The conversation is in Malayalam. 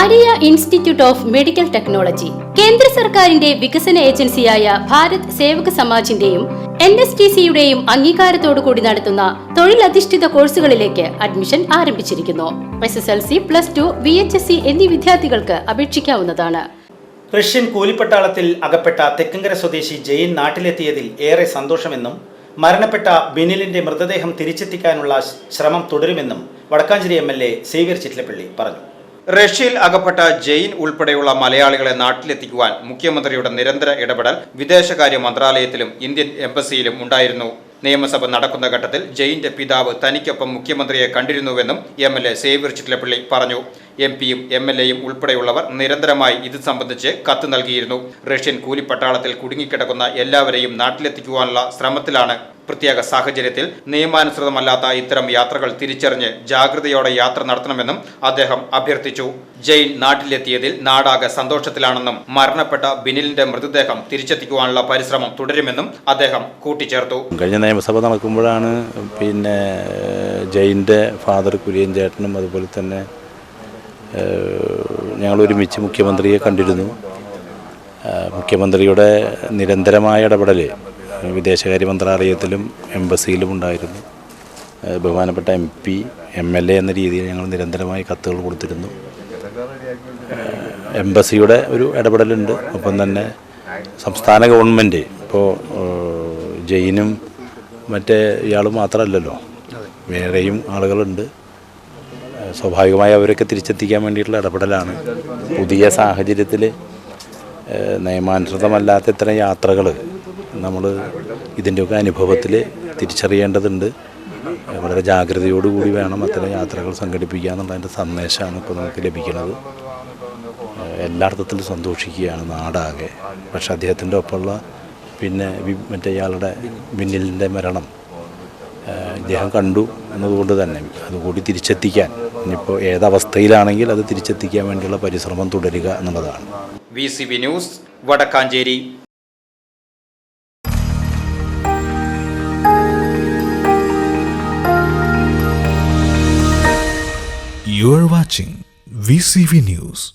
Maria institute of medical technology. കേന്ദ്ര സർക്കാരിന്റെ വികസന ഏജൻസിയായ ഭാരത് സേവക സമാജിന്റെയും എൻ എസ് ടി സിയുടെയും അംഗീകാരത്തോടു കൂടി നടത്തുന്ന തൊഴിലധിഷ്ഠിത കോഴ്സുകളിലേക്ക് അഡ്മിഷൻ ആരംഭിച്ചിരിക്കുന്നു. S S L C plus two V H S C എന്നീ വിദ്യാർത്ഥികൾക്ക് അപേക്ഷിക്കാവുന്നതാണ്. റഷ്യൻ കൂലിപ്പട്ടാളത്തിൽ അകപ്പെട്ട തെക്കങ്കര സ്വദേശി ജയിൻ നാട്ടിലെത്തിയതിൽ ഏറെ സന്തോഷമെന്നും മരണപ്പെട്ട ബിനിലിന്റെ മൃതദേഹം തിരിച്ചെത്തിക്കാനുള്ള ശ്രമം തുടരുമെന്നും Vadakkanchery M L A Xavier Chittilappilly പറഞ്ഞു. റഷ്യയിൽ അകപ്പെട്ട ജെയിൻ ഉൾപ്പെടെയുള്ള മലയാളികളെ നാട്ടിലെത്തിക്കുവാൻ മുഖ്യമന്ത്രിയുടെ നിരന്തര ഇടപെടൽ വിദേശകാര്യ മന്ത്രാലയത്തിലും ഇന്ത്യൻ എംബസിയിലും ഉണ്ടായിരുന്നു. നിയമസഭ നടക്കുന്ന ഘട്ടത്തിൽ ജെയിന്റെ പിതാവ് തനിക്കൊപ്പം മുഖ്യമന്ത്രിയെ കണ്ടിരുന്നുവെന്നും M L A Xavier Chittilappilly പറഞ്ഞു. എം പിയും എം എൽ എയും ഉൾപ്പെടെയുള്ളവർ നിരന്തരമായി ഇത് സംബന്ധിച്ച് കത്ത് നൽകിയിരുന്നു. റഷ്യൻ കൂലിപ്പട്ടാളത്തിൽ കുടുങ്ങിക്കിടക്കുന്ന എല്ലാവരെയും നാട്ടിലെത്തിക്കുവാനുള്ള ശ്രമത്തിലാണ് പ്രത്യേക സാഹചര്യത്തിൽ നിയമാനുസൃതമല്ലാത്ത ഇത്തരം യാത്രകൾ തിരിച്ചറിഞ്ഞ് ജാഗ്രതയോടെ യാത്ര നടത്തണമെന്നും അദ്ദേഹം അഭ്യർത്ഥിച്ചു. ജെയിൻ നാട്ടിലെത്തിയതിൽ നാടാകെ സന്തോഷത്തിലാണെന്നും മരണപ്പെട്ട ബിനിലിന്റെ മൃതദേഹം തിരിച്ചെത്തിക്കുവാനുള്ള പരിശ്രമം തുടരുമെന്നും അദ്ദേഹം കൂട്ടിച്ചേർത്തു. കഴിഞ്ഞ നിയമസഭ നടക്കുമ്പോഴാണ് പിന്നെ ജെയിന്റെ ഫാദർ കുര്യൻ ചേട്ടനും അതുപോലെ തന്നെ ഞങ്ങൾ ഒരുമിച്ച് മുഖ്യമന്ത്രിയെ കണ്ടിരുന്നു. മുഖ്യമന്ത്രിയുടെ നിരന്തരമായ ഇടപെടൽ വിദേശകാര്യ മന്ത്രാലയത്തിലും എംബസിയിലും ഉണ്ടായിരുന്നു. ബഹുമാനപ്പെട്ട M P M L A എന്ന രീതിയിൽ ഞങ്ങൾ നിരന്തരമായി കത്തുകൾ കൊടുത്തിരുന്നു. എംബസിയുടെ ഒരു ഇടപെടലുണ്ട്. ഒപ്പം തന്നെ സംസ്ഥാന ഗവൺമെന്റ് ഇപ്പോൾ ജയിനും മറ്റേ ഇയാൾ മാത്രമല്ലല്ലോ. വേറെയും ആളുകളുണ്ട്. സ്വാഭാവികമായി അവരൊക്കെ തിരിച്ചെത്തിക്കാൻ വേണ്ടിയിട്ടുള്ള ഇടപെടലാണ്. പുതിയ സാഹചര്യത്തിൽ നിയമാനുസൃതമല്ലാത്ത ഇത്തരം യാത്രകൾ നമ്മൾ ഇതിന്റെയൊക്കെ അനുഭവത്തിൽ തിരിച്ചറിയേണ്ടതുണ്ട്. വളരെ ജാഗ്രതയോടുകൂടി വേണം അത്തരം യാത്രകൾ സംഘടിപ്പിക്കുക എന്നുള്ളതിന്റെ സന്ദേശമാണ് ഇപ്പോൾ നമുക്ക് ലഭിക്കുന്നത്. എല്ലാർത്ഥത്തിലും സന്തോഷിക്കുകയാണ് നാടാകെ. പക്ഷെ അദ്ദേഹത്തിന്റെ ഒപ്പമുള്ള പിന്നെ മറ്റേ ഇയാളുടെ ബിന്നിലിന്റെ മരണം ഇദ്ദേഹം കണ്ടു എന്നതുകൊണ്ട് തന്നെ. അതുകൂടി തിരിച്ചെത്തിക്കാൻ ഇനിയിപ്പോൾ ഏതവസ്ഥയിലാണെങ്കിൽ അത് തിരിച്ചെത്തിക്കാൻ വേണ്ടിയുള്ള പരിശ്രമം തുടരുക എന്നുള്ളതാണ് V C B news Vadakkanchery You are watching VCV News.